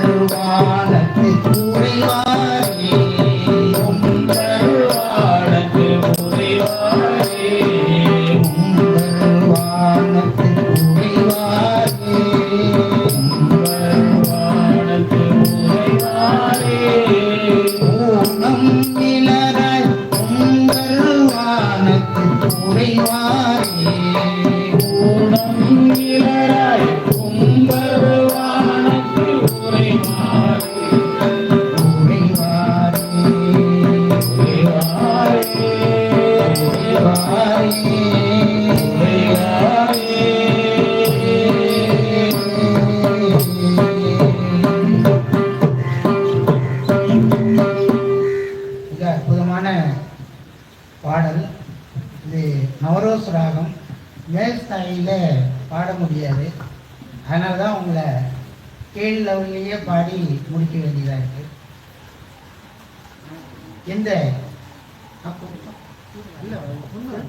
பெருமானத்தை கூறினார் பாடல். இது நவரோஸ் ராகம். மேல்ஸ்தாயியில் பாட முடியாது. அதனால தான் உங்களை கீழ் லெவல்லையே பாடி முடிக்க வேண்டியதாக இருக்கு. இந்த